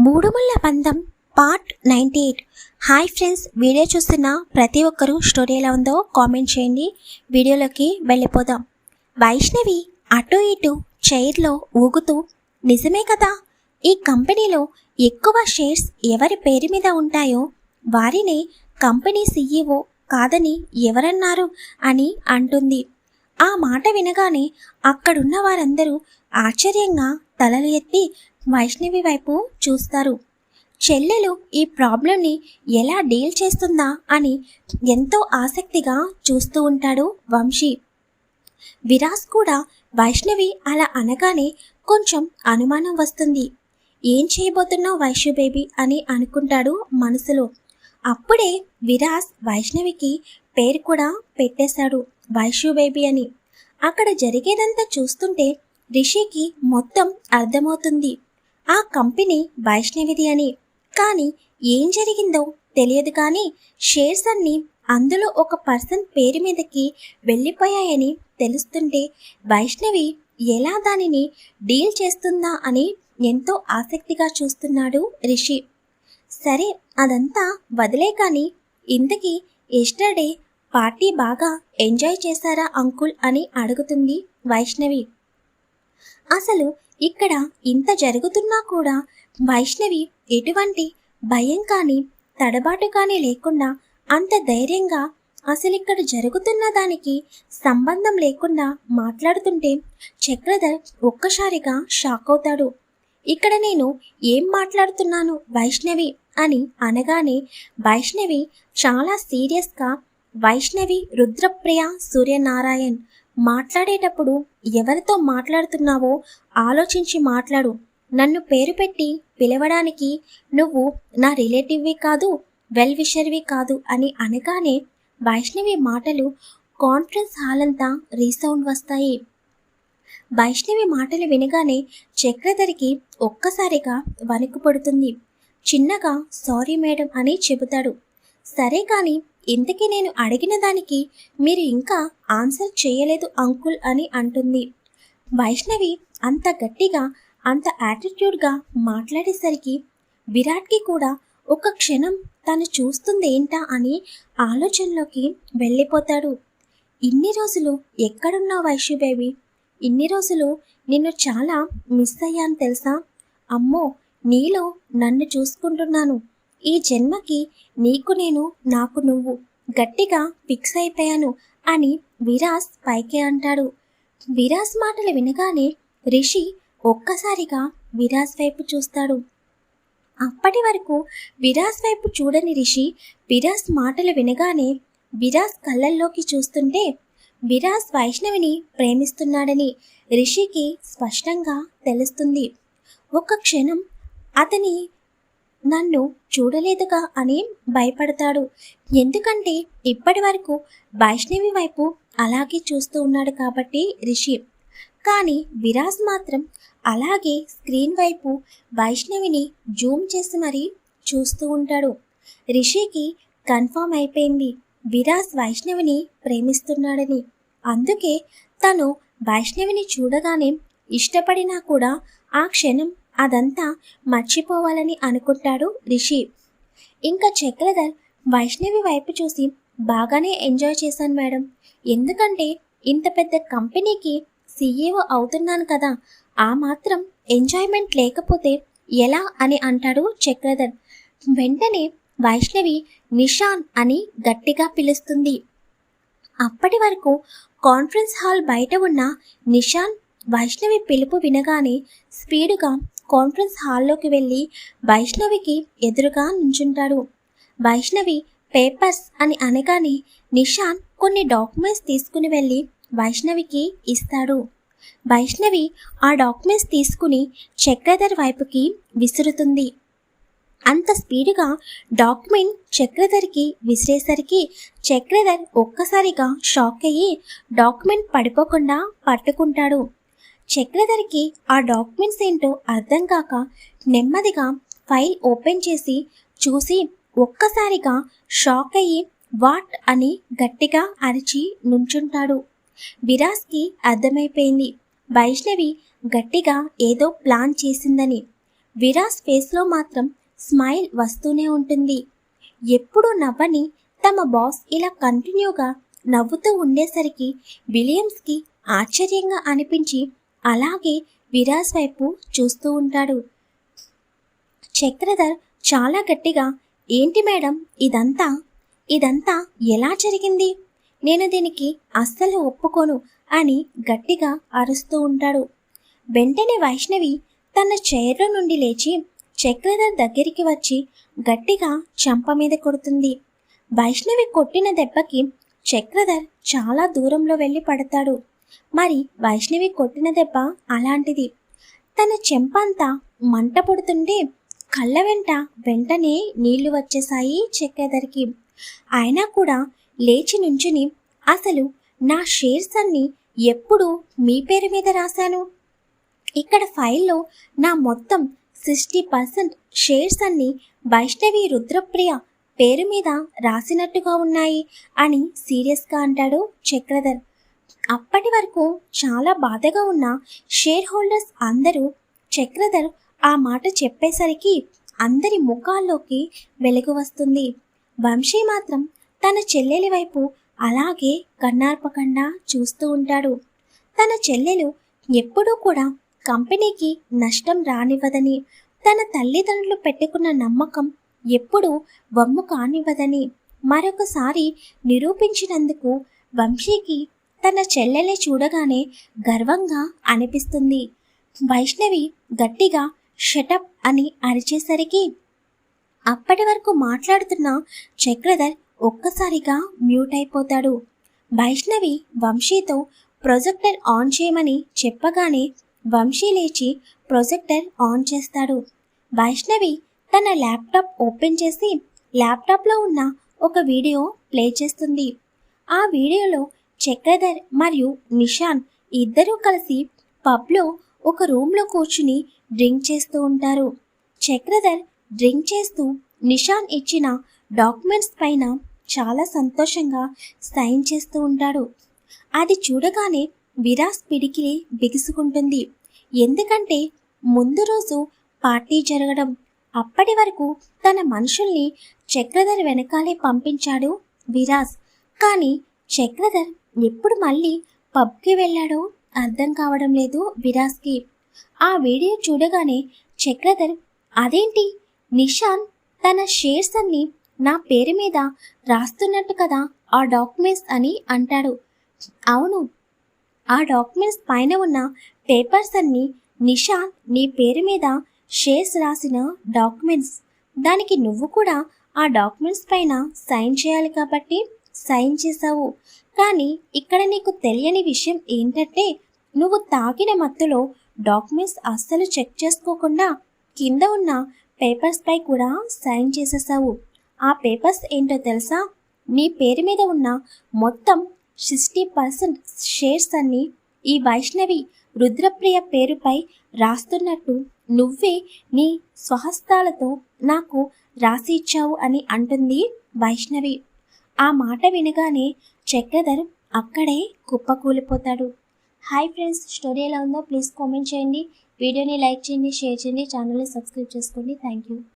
మూడుముళ్ళ పందం part ninety eight hi friends video చూస్తున్న ప్రతి ఒక్కరూ స్టోరీ ఎలా ఉందో కామెంట్ చేయండి. వీడియోలోకి వెళ్ళిపోదాం. వైష్ణవి అటు ఇటు చైర్లో ఊగుతూ నిజమే కదా? ఈ కంపెనీలో ఎక్కువ షేర్స్ ఎవరి పేరు మీద ఉంటాయో? వారిని కంపెనీ సీఈఓ కాదని ఎవరన్నారు? అని అంటుంది. ఆ మాట వినగానే అక్కడున్న వారందరూ ఆశ్చర్యంగా తలలు ఎత్తి వైష్ణవి వైపు చూస్తారు. చెల్లెలు ఈ ప్రాబ్లంని ఎలా డీల్ చేస్తుందా అని ఎంతో ఆసక్తిగా చూస్తూ ఉంటాడు వంశీ. విరాస్ కూడా వైష్ణవి అలా అనగానే కొంచెం అనుమానం వస్తుంది. ఏం చేయబోతున్నావు వైష్ణు బేబీ అని అనుకుంటాడు మనసులో. అప్పుడే విరాస్ వైష్ణవికి పేరు కూడా పెట్టేశాడు వైష్ణు బేబీ అని. అక్కడ జరిగేదంతా చూస్తుంటే రిషికి మొత్తం అర్థమవుతుంది. ఆ కంపెనీ వైష్ణవిది అని. కానీ ఏం జరిగిందో తెలియదు కానీ షేర్స్ అన్నీ అందులో ఒక పర్సన్ పేరు మీదకి వెళ్ళిపోయాయని తెలుస్తుంటే వైష్ణవి ఎలా దానిని డీల్ చేస్తుందా అని ఎంతో ఆసక్తిగా చూస్తున్నాడు రిషి. సరే అదంతా వదిలే కానీ ఇంతకీ ఎస్టర్డే పార్టీ బాగా ఎంజాయ్ చేశారా అంకుల్ అని అడుగుతుంది వైష్ణవి. అసలు ఇక్కడ ఇంత జరుగుతున్నా కూడా వైష్ణవి ఎటువంటి భయం కానీ తడబాటు కానీ లేకుండా అంత ధైర్యంగా అసలు ఇక్కడ జరుగుతున్న దానికి సంబంధం లేకుండా మాట్లాడుతుంటే చక్రధర్ ఒక్కసారిగా షాక్ అవుతాడు. ఇక్కడ నేను ఏం మాట్లాడుతున్నాను వైష్ణవి అని అనగానే వైష్ణవి చాలా సీరియస్గా వైష్ణవి రుద్రప్రియ సూర్యనారాయణ్ మాట్లాడేటప్పుడు ఎవరితో మాట్లాడుతున్నావో ఆలోచించి మాట్లాడు. నన్ను పేరు పెట్టి పిలవడానికి నువ్వు నా రిలేటివ్వి కాదు వెల్ విషర్వి కాదు అని అనగానే వైష్ణవి మాటలు కాన్ఫరెన్స్ హాల్ అంతా రీసౌండ్ వస్తాయి. వైష్ణవి మాటలు వినగానే చక్రధరికి ఒక్కసారిగా వణుకు పడుతుంది. చిన్నగా సారీ మేడం అని చెబుతాడు. సరే కానీ ఇంతకీ నేను అడిగిన దానికి మీరు ఇంకా ఆన్సర్ చేయలేదు అంకుల్ అని అంటుంది. వైష్ణవి అంత గట్టిగా అంత యాటిట్యూడ్గా మాట్లాడేసరికి విరాట్కి కూడా ఒక క్షణం తను చూస్తుందేంటా అని ఆలోచనలోకి వెళ్ళిపోతాడు. ఇన్ని రోజులు ఎక్కడున్నావు వైష్ణు బేబీ ఇన్ని రోజులు నిన్ను చాలా మిస్ అయ్యాను తెలుసా? అమ్మో నీలో నన్ను చూసుకుంటున్నాను. ఈ జన్మకి నీకు నేను నాకు నువ్వు. గట్టిగా ఫిక్స్ అయిపోయాను అని విరాస్ పైకే అంటాడు. విరాస్ మాటలు వినగానే రిషి ఒక్కసారిగా విరాస్ వైపు చూస్తాడు. అప్పటి వరకు విరాస్ వైపు చూడని రిషి విరాస్ మాటలు వినగానే విరాస్ కళ్ళల్లోకి చూస్తుంటే విరాస్ వైష్ణవిని ప్రేమిస్తున్నాడని రిషికి స్పష్టంగా తెలుస్తుంది. ఒక క్షణం అతని నన్ను చూడలేదుగా అని భయపడతాడు. ఎందుకంటే ఇప్పటి వరకు వైష్ణవి వైపు అలాగే చూస్తూ ఉన్నాడు కాబట్టి రిషి. కానీ విరాజ్ మాత్రం అలాగే స్క్రీన్ వైపు వైష్ణవిని జూమ్ చేసి మరీ చూస్తూ ఉంటాడు. రిషికి కన్ఫామ్ అయిపోయింది. విరాజ్ వైష్ణవిని ప్రేమిస్తున్నాడని. అందుకే తను వైష్ణవిని చూడగానే ఇష్టపడినా కూడా ఆ క్షణం అదంతా మర్చిపోవాలని అనుకుంటాడు రిషి. ఇంకా చక్రధర్ వైష్ణవి వైపు చూసి బాగానే ఎంజాయ్ చేశాను మేడం. ఎందుకంటే ఇంత పెద్ద కంపెనీకి సీఈఓ అవుతున్నాను కదా ఆ మాత్రం ఎంజాయ్మెంట్ లేకపోతే ఎలా అని అంటాడు చక్రధర్. వెంటనే వైష్ణవి నిషాన్ అని గట్టిగా పిలుస్తుంది. అప్పటి వరకు కాన్ఫరెన్స్ హాల్ బయట ఉన్న నిషాన్ వైష్ణవి పిలుపు వినగానే స్పీడుగా కాన్ఫరెన్స్ హాల్లోకి వెళ్ళి వైష్ణవికి ఎదురుగా నుంచుంటాడు. వైష్ణవి పేపర్స్ అని అనగానే నిషాన్ కొన్ని డాక్యుమెంట్స్ తీసుకుని వెళ్ళి వైష్ణవికి ఇస్తాడు. వైష్ణవి ఆ డాక్యుమెంట్స్ తీసుకుని చక్రధర్ వైపుకి విసురుతుంది. అంత స్పీడ్గా డాక్యుమెంట్ చక్రధర్కి విసిరేసరికి చక్రధర్ ఒక్కసారిగా షాక్ అయ్యి డాక్యుమెంట్ పడిపోకుండా పట్టుకుంటాడు. చక్రధర్కి ఆ డాక్యుమెంట్స్ ఏంటో అర్థం కాక నెమ్మదిగా ఫైల్ ఓపెన్ చేసి చూసి ఒక్కసారిగా షాక్ అయ్యి వాట్ అని గట్టిగా అరిచి నుంచుంటాడు. విరాస్కి అర్థమైపోయింది. వైష్ణవి గట్టిగా ఏదో ప్లాన్ చేసిందని. విరాస్ ఫేస్లో మాత్రం స్మైల్ వస్తూనే ఉంటుంది. ఎప్పుడూ నవ్వని తమ బాస్ ఇలా కంటిన్యూగా నవ్వుతూ ఉండేసరికి విలియమ్స్కి ఆశ్చర్యంగా అనిపించి అలాగే విరాజ్ వైపు చూస్తూ ఉంటాడు. చక్రధర్ చాలా గట్టిగా ఏంటి మేడం ఇదంతా? ఇదంతా ఎలా జరిగింది? నేను దీనికి అస్సలు ఒప్పుకోను అని గట్టిగా అరుస్తూ ఉంటాడు. వెంటనే వైష్ణవి తన చైర్లో నుండి లేచి చక్రధర్ దగ్గరికి వచ్చి గట్టిగా చంప మీద కొడుతుంది. వైష్ణవి కొట్టిన దెబ్బకి చక్రధర్ చాలా దూరంలో వెళ్ళి పడతాడు. మరి వైష్ణవి కొట్టిన దెబ్బ అలాంటిది. తన చెంపంతా మంట పడుతుంటే కళ్ళ వెంట వెంటనే నీళ్ళు వచ్చేసాయి చెక్కేదరికి. అయినా కూడా లేచి నుంచుని అసలు నా షేర్స్ అన్ని ఎప్పుడు మీ పేరు మీద రాశాను? ఇక్కడ ఫైల్లో నా మొత్తం సిక్స్టీ పర్సెంట్ షేర్స్ అన్ని వైష్ణవి రుద్రప్రియ పేరు మీద రాసినట్టుగా ఉన్నాయి అని సీరియస్గా అంటాడు చక్రధర్. అప్పటి వరకు చాలా బాధగా ఉన్న షేర్ హోల్డర్స్ అందరూ చక్రధర్ ఆ మాట చెప్పేసరికి అందరి ముఖాల్లోకి వెలుగు వస్తుంది. వంశీ మాత్రం తన చెల్లెలి వైపు అలాగే కన్నార్పకుండా చూస్తూ ఉంటాడు. తన చెల్లెలు ఎప్పుడూ కూడా కంపెనీకి నష్టం రానివ్వదని తన తల్లిదండ్రులు పెట్టుకున్న నమ్మకం ఎప్పుడూ వమ్ము కానివ్వదని మరొకసారి నిరూపించినందుకు వంశీకి తన చెల్లెల్ని చూడగానే గర్వంగా అనిపిస్తుంది. వైష్ణవి గట్టిగా షటప్ అని అరిచేసరికి అప్పటి వరకు మాట్లాడుతున్న చక్రధర్ ఒక్కసారిగా మ్యూట్ అయిపోతాడు. వైష్ణవి వంశీతో ప్రొజెక్టర్ ఆన్ చేయమని చెప్పగానే వంశీ లేచి ప్రొజెక్టర్ ఆన్ చేస్తాడు. వైష్ణవి తన ల్యాప్టాప్ ఓపెన్ చేసి ల్యాప్టాప్లో ఉన్న ఒక వీడియో ప్లే చేస్తుంది. ఆ వీడియోలో చక్రధర్ మరియు నిషాన్ ఇద్దరూ కలిసి పబ్లో ఒక రూమ్లో కూర్చుని డ్రింక్ చేస్తూ ఉంటారు. చక్రధర్ డ్రింక్ చేస్తూ నిషాన్ ఇచ్చిన డాక్యుమెంట్స్ పైన చాలా సంతోషంగా సైన్ చేస్తూ ఉంటాడు. అది చూడగానే విరాస్ పిడికిలి బిగుసుకుంటుంది. ఎందుకంటే ముందు రోజు పార్టీ జరగడం అప్పటి వరకు తన మనుషుల్ని చక్రధర్ వెనకాలే పంపించాడు విరాస్. కానీ చక్రధర్ ఎప్పుడు మళ్ళీ పబ్కి వెళ్ళాడో అర్థం కావడం లేదు విరాస్కి ఆ వీడియో చూడగానే చక్రధర్ అదేంటి? నిషాన్ తన షేర్స్ అన్ని నా పేరు మీద రాస్తున్నట్టు కదా ఆ డాక్యుమెంట్స్ అని అంటాడు. అవును ఆ డాక్యుమెంట్స్ పైన ఉన్న పేపర్స్ అన్ని నిషాన్ నీ పేరు మీద షేర్స్ రాసిన డాక్యుమెంట్స్. దానికి నువ్వు కూడా ఆ డాక్యుమెంట్స్ పైన సైన్ చేయాలి కాబట్టి సైన్ చేశావు. కానీ ఇక్కడ నీకు తెలియని విషయం ఏంటంటే నువ్వు తాగిన మత్తులో డాక్యుమెంట్స్ అస్సలు చెక్ చేసుకోకుండా కింద ఉన్న పేపర్స్ పై కూడా సైన్ చేసేసావు. ఆ పేపర్స్ ఏంటో తెలుసా? నీ పేరు మీద ఉన్న మొత్తం సిక్స్టీ పర్సెంట్ షేర్స్ అన్ని ఈ వైష్ణవి రుద్రప్రియ పేరుపై రాస్తున్నట్టు నువ్వే నీ స్వహస్తాలతో నాకు రాసి ఇచ్చావు అని అంటుంది వైష్ణవి. ఆ మాట వినగానే చక్రధర్ అక్కడే కుప్పకూలిపోతాడు. హాయ్ ఫ్రెండ్స్ స్టోరీ ఎలా ఉందో ప్లీజ్ కామెంట్ చేయండి. వీడియోని లైక్ చేయండి షేర్ చేయండి ఛానల్ని సబ్స్క్రైబ్ చేసుకోండి. Thank you